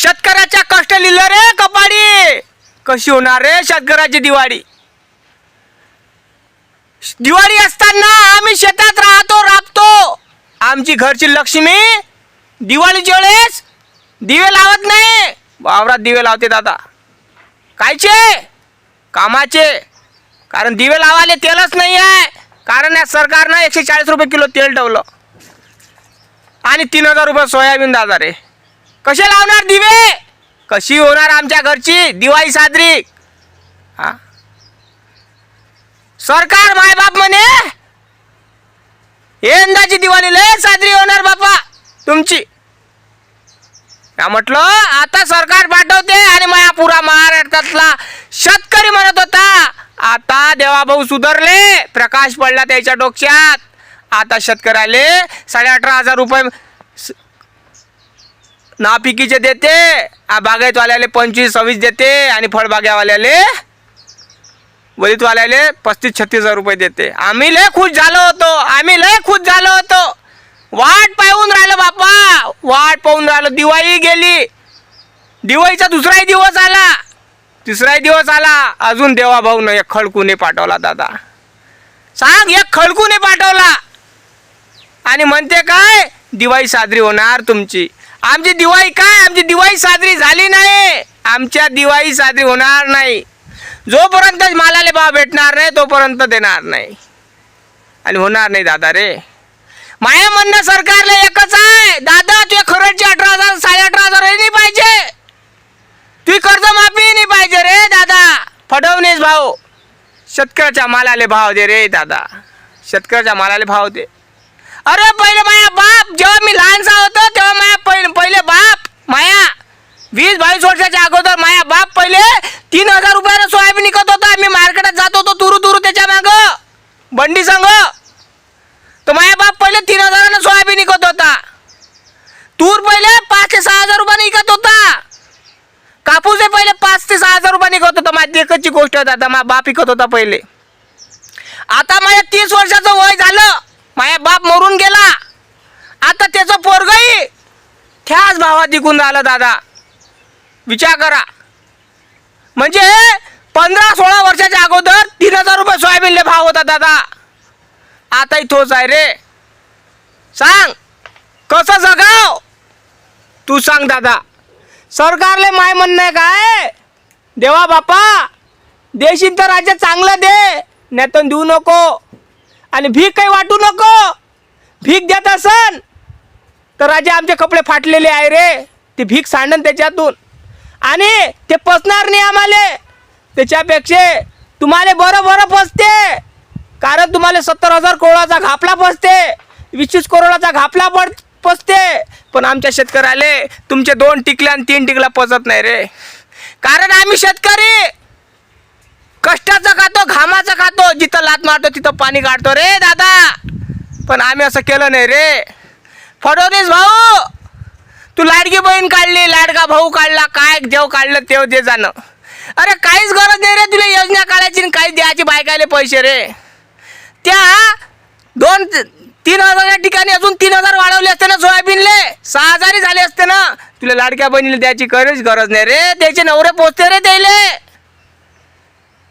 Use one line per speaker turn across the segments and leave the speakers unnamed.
शेतकऱ्याच्या कष्ट लिहिलं रे कपाडी कशी होणार रे शेतकऱ्याची दिवाळी? दिवाळी असताना आम्ही शेतात राहतो राबतो. आमची घरची लक्ष्मी दिवाळीच्या वेळेस दिवे लावत नाही. वावरात दिवे लावते दादा. कायचे? कामाचे. कारण दिवे लावायला तेलच नाही आहे. कारण या सरकारनं एकशे चाळीस रुपये किलो तेल ठेवलं. आणि तीन हजार रुपये सोयाबीन दादा रे. कसे लावणार दिवे? कशी होणार आमच्या घरची दिवाळी साजरी? हा? सरकार मायबाप म्हणे? यंदाची दिवाळी लय साजरी होणार बापा तुमची. म्हटलं आता सरकार पाठवते आणि माया पुरा महाराष्ट्रातला शेतकरी म्हणत होता. आता देवाभाऊ सुधारले प्रकाश पडला त्याच्या डोक्यात. आता शेतकऱ्याले साडे अठरा हजार रुपये नापिकीचे देते आ बागायतवाल्याले पंचवीस सव्वीस देते आणि फळबाग्यावाल्याले वलितवाल्याले पस्तीस छत्तीस हजार रुपये देते. आम्ही लय खुश झालो होतो आम्ही लय खुश झालो होतो. वाट पाहून राहिलो बापा वाट पाहून राहिलो. दिवाळी गेली. दिवाळीचा दुसराही दिवस आला. तिसराही दिवस आला. अजून देवा भाऊनं एक खडकूने पाठवला दादा. सांग एक खडकूने पाठवला. आणि म्हणते काय? दिवाळी साजरी होणार तुमची. आमची दिवाळी काय? आमची दिवाळी साजरी झाली नाही. आमच्या दिवाळी साजरी होणार नाही. जोपर्यंत मालाले भाव भेटणार नाही तोपर्यंत देणार नाही. आणि होणार नाही दादा रे. माया म्हणणं सरकारला एकच आहे. दादा तुझ्या खरंच अठरा हजार साडे अठरा हजार नाही पाहिजे. तुझी कर्जमाफी नाही पाहिजे रे दादा. फडवणेच भाऊ शेतकऱ्याच्या मालाले भाव दे रे दादा. शेतकऱ्याच्या मालाले भाव दे. अरे पहिले माया बाप जेव्हा मी लहानसा होतो तेव्हा माया पहिले पहिले बाप माया. वीस बावीस वर्षाच्या अगोदर माया बाप पहिले तीन हजार रुपयाला सोयाबीन विकत होता. मी मार्केटात जात होतो तुरु तुरु त्याच्या माग. बंडी संघ. तर माया बाप पहिले तीन हजारानं सोयाबीन विकत होता. तूर पहिले पाच ते सहा हजार रुपयाने विकत होता. कापूस हे पहिले पाच ते सहा हजार रुपयाने विकत होता. माझी एकची गोष्ट होता आता माझा बाप विकत होता पहिले. आता माझ्या तीस वर्षाचं वय झालं माझ्या बाप मरून गेला आता त्याचं पोरगही त्याच भावात विकून राहिलं दादा. विचार करा. म्हणजे पंधरा सोळा वर्षाच्या अगोदर तीन हजार रुपये सोयाबीनले भाव होता दादा. आताही तोच आहे रे. सांग. कसं जगाव? तू सांग दादा. सरकारले माय म्हणणं आहे काय? देवा बापा देशील तर राज्य चांगलं दे नाही देऊ नको. आणि भीक काही वाटू नको. भीक देत असन तर राजा आमचे कपडे फाटलेले आहे रे. ते भीक सांडन त्याच्यातून. आणि ते पचणार नाही आम्हाला. त्याच्यापेक्षा तुम्हाला बरं बरं पचते. कारण तुम्हाला सत्तर हजार करोडाचा घापला पसते वीस करोडाचा घापला पड पसते पण आमच्या शेतकऱ्याले तुमचे दोन टिकल्या आणि तीन टिकला पचत नाही रे. कारण आम्ही शेतकरी. कष्टाचं खातो घामाचं खातो. जिथं लात मारतो तिथं पाणी काढतो रे दादा. पण आम्ही असं केलं नाही रे. फडणवीस भाऊ तू लाडकी बहीण काढली लाडका भाऊ काढला काय देव काढलं तेव दे जाणं. अरे काहीच गरज नाही रे तुला योजना काढायची आणि काही द्यायची बायकाले पैसे रे. त्या दोन तीन हजारच्या ठिकाणी अजून तीन हजार वाढवले असते ना सोयाबीनले. सहा हजारही झाले असते ना. तुला लाडक्या बहिणीला द्यायची काहीच गरज नाही रे. त्याचे नवरे पोचते रे त्याले.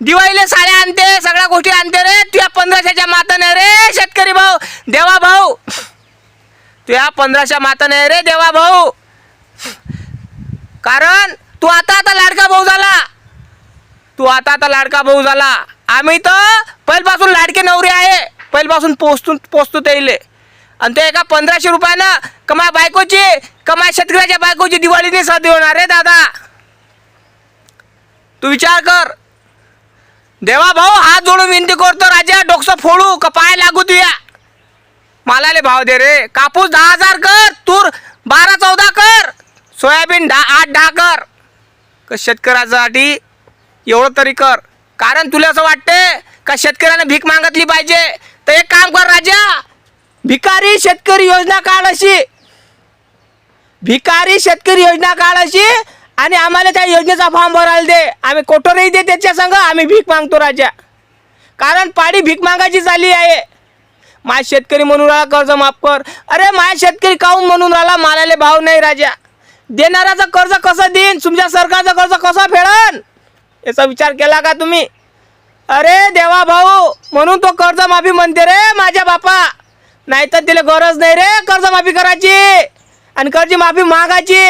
दिवाळीले साड्या आणते सगळ्या गोष्टी आणते रे. तुझ्या पंधराशेच्या माता नाही रे शेतकरी भाऊ देवा भाऊ. तुया पंधराशा नाही रे देवा भाऊ. कारण तू आता आता लाडका भाऊ झाला. तू आता आता लाडका भाऊ झाला. आम्ही तर पहिल्यापासून लाडके नवरे आहे. पहिल्यापासून पोचतो पोचतो त्याइले आणि ते एका पंधराशे रुपयानं कमा बायकोची कमा शेतकऱ्याच्या बायकोची दिवाळी नाही साधी होणार रे दादा. तू विचार कर. देवा भाऊ हात जोडून विनंती करतो राजा डोकसं फोडू का पाय लागू तुया? मालाले भाव दे रे. कापूस दहा हजार कर तूर बारा चौदा कर सोयाबीन दहा आठ दहा कर. शेतकऱ्यासाठी एवढं तरी कर. कारण तुला असं वाटते का शेतकऱ्याने भीक मागतली पाहिजे? तर एक काम कर राजा. भिकारी शेतकरी योजना काढ अशी. भिकारी शेतकरी योजना काढ अशी आणि आम्हाला त्या योजनेचा फॉर्म भरायला दे. आम्ही कोठोरही दे त्याच्या संग आम्ही भीक मागतो राजा. कारण पाडी भीक मागायची झाली आहे. माय शेतकरी म्हणून राहिला कर्ज माफ कर. अरे माय शेतकरी काहून म्हणून राहिला? मालाले भाव नाही राजा. देणाऱ्याचं कर्ज कसं देईन? तुमच्या सरकारचं कर्ज कसं फेडन? याचा विचार केला का तुम्ही? अरे देवा भाऊ म्हणून तो कर्जमाफी म्हणते रे माझ्या बापा. नाहीतर तिला गरज नाही रे कर्जमाफी करायची आणि कर्ज माफी मागायची.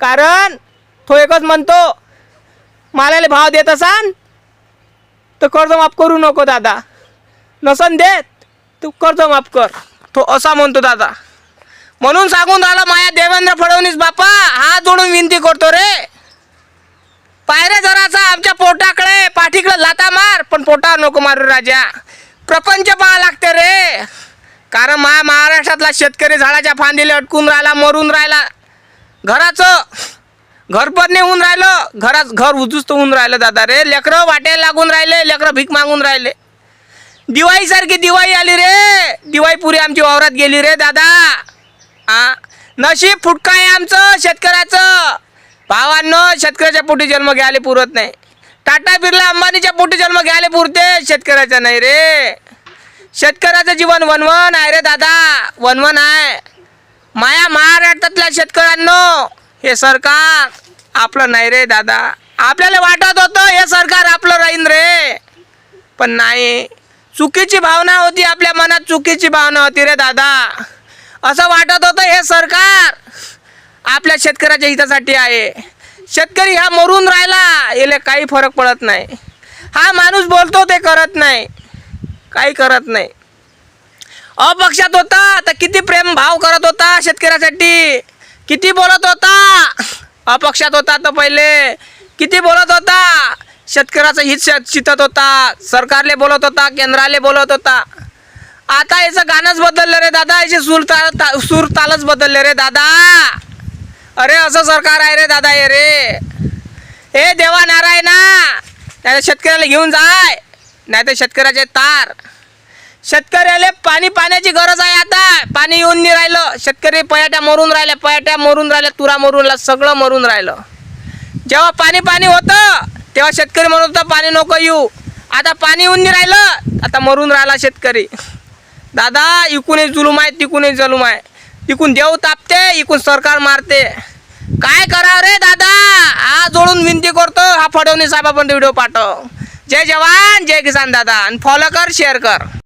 कारण तो एकच म्हणतो मालाले भाव देत असान तर कर्ज माफ करू नको दादा. नसन देत. तू कर्ज माफ कर. तो असा म्हणतो दादा. म्हणून सांगून राहिला माया देवेंद्र फडणवीस बापा हात जोडून विनंती करतो रे. पायरे जराचा आमच्या पोटाकडे पाठीकडे लाता मार पण पोटावर नको मारू राजा. प्रपंच पाहा लागते रे. कारण मा महाराष्ट्रातला शेतकरी झाडाच्या फांदीला अटकून राहिला मरून राहिला. घराचं घर पण नाही होऊन राहिलं. घरात घर उद्ध्वस्त होऊन राहिलं दादा रे. लेकरं वाटेला लागून राहिले लेकरं भीक मागून राहिले. दिवाळीसारखी दिवाळी आली रे. दिवाळी पुरी आमची वावरात गेली रे दादा. हा नशीब फुटका आहे आमचं शेतकऱ्याचं. भावांनो शेतकऱ्याच्या पोटी जन्म घ्यायला पुरत नाही. टाटा बिर्ला अंबानीच्या पोटी जन्म घ्यायला पुरते शेतकऱ्याचा नाही रे. शेतकऱ्याचं जीवन वनवन आहे रे दादा. वनवन आहे. माया महाराष्ट्रातल्या शेतकऱ्यांनो हे सरकार आपलं नाही रे दादा. आपल्याला वाटत होतं हे सरकार आपलं राहीन रे. पण नाही. चुकीची भावना होती आपल्या मनात चुकीची भावना होती रे दादा. असं वाटत होतं हे सरकार आपल्या शेतकऱ्याच्या हितासाठी आहे. शेतकरी हा मरून राहिला याला काही फरक पडत नाही. हा माणूस बोलतो ते करत नाही. काही करत नाही. अपक्षात होता तर किती प्रेम भाव करत होता शेतकऱ्यासाठी. किती बोलत होता? अपक्षात होता तर पहिले. किती बोलत होता? शेतकऱ्याचं हित चितत होता. सरकारले बोलत होता केंद्राले बोलत होता. आता याचं गाणंच बदललं रे दादा. याचे सूर ताल ता, सूर तालच बदलले रे दादा. अरे असं सरकार आहे रे दादा हे रे. हे देवा नारायणा. नाही शेतकऱ्याला घेऊन जाय. नाही तर शेतकऱ्याचे तार. शेतकऱ्याला पाणी पाण्याची गरज आहे आता. पाणी येऊन नाही राहिलं. शेतकरी पयाट्या मरून राहिल्या पयाट्या मरून राहिल्या तुरा मरून सगळं मरून राहिलं. जेव्हा पाणी पाणी होतं तेव्हा शेतकरी म्हणत होता पाणी नको येऊ. आता पाणी येऊन नाही राहिलं आता मरून राहिला शेतकरी. दादा इकूनही जुलूम आहे तिकूनही जुलूम आहे. तिकून देव तापते इकून सरकार मारते. काय करावं रे दादा? हा जोडून विनंती करतो हा फडवणी साहेबापर्यंत व्हिडिओ पाठव. जय जवान जय किसान दादा. आणि फॉलो कर शेअर कर.